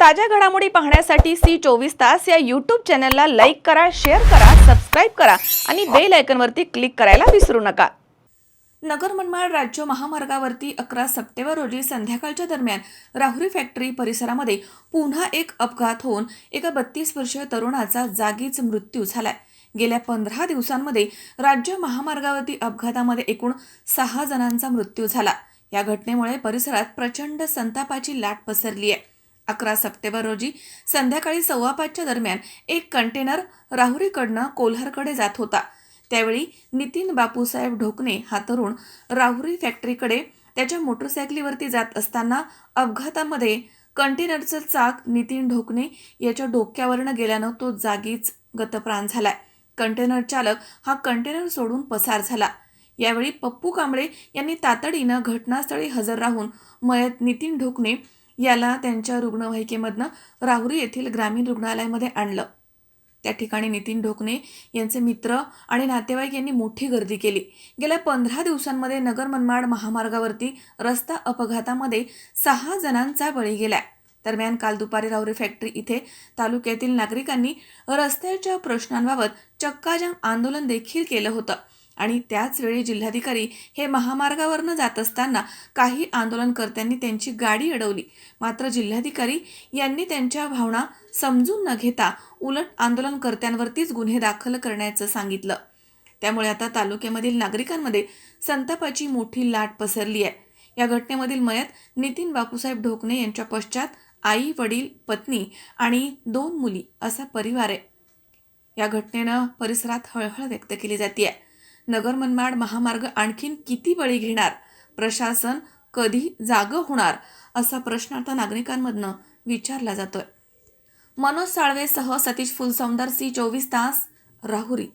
ताज्या घडामोडी पाहण्यासाठी सी चोवीस तास या यूट्यूब चॅनलला लाईक करा शेअर करा सबस्क्राईब करा आणि बेल आयकनवरती क्लिक करायला विसरू नका. नगर मनमाड राज्य महामार्गावरती अकरा सप्टेंबर रोजी संध्याकाळच्या दरम्यान राहुरी फॅक्टरी परिसरामध्ये पुन्हा एक अपघात होऊन एका बत्तीस वर्षीय तरुणाचा जागीच मृत्यू झालाय. गेल्या पंधरा दिवसांमध्ये राज्य महामार्गावरती अपघातामध्ये एकूण सहा जणांचा मृत्यू झाला. या घटनेमुळे परिसरात प्रचंड संतापाची लाट पसरली आहे अकरा सप्टेंबर रोजी संध्याकाळी सव्वा पाचच्या दरम्यान एक कंटेनर राहुरीकडनं कोल्हारकडे जात होता. त्यावेळी नितीन बापूसाहेब ढोकणे हा तरुण राहुरी फॅक्टरीकडे त्याच्या मोटरसायकलीवरती जात असताना अपघातामध्ये कंटेनरचं चाक नितीन ढोकणे याच्या डोक्यावरनं गेल्यानं तो जागीच गतप्राण झालाय. कंटेनर चालक हा कंटेनर सोडून पसार झाला. यावेळी पप्पू कांबळे यांनी तातडीनं घटनास्थळी हजर राहून मयत नितीन ढोकणे याला त्यांच्या रुग्णवाहिकेमधनं राहुरी येथील ग्रामीण रुग्णालयामध्ये आणलं. त्या ठिकाणी नितीन ढोकणे यांचे मित्र आणि नातेवाईक यांनी मोठी गर्दी केली. गेल्या पंधरा दिवसांमध्ये नगर मनमाड महामार्गावरती रस्ता अपघातामध्ये सहा जणांचा बळी गेलाय. दरम्यान काल दुपारी राहुरी फॅक्टरी इथे तालुक्यातील नागरिकांनी रस्त्याच्या प्रश्नांबाबत चक्काजाम आंदोलन देखील केलं होतं. आणि त्याचवेळी जिल्हाधिकारी हे महामार्गावरनं जात असताना काही आंदोलनकर्त्यांनी त्यांची गाडी अडवली. मात्र जिल्हाधिकारी यांनी त्यांच्या भावना समजून न घेता उलट आंदोलनकर्त्यांवरतीच गुन्हे दाखल करण्याचं सांगितलं. त्यामुळे आता तालुक्यामधील नागरिकांमध्ये संतापाची मोठी लाट पसरली आहे. या घटनेमधील मयत नितीन बापूसाहेब ढोकणे यांच्या पश्चात आई वडील पत्नी आणि दोन मुली असा परिवार आहे. या घटनेनं परिसरात हळहळ व्यक्त केली जाते नगर मनमाड महामार्ग आणखीन किती बळी घेणार? प्रशासन कधी जागं होणार? असा प्रश्न आता नागरिकांमधनं विचारला जातोय. मनोज साळवेसह सतीश फुलसौंदर सी चोवीस तास राहुरी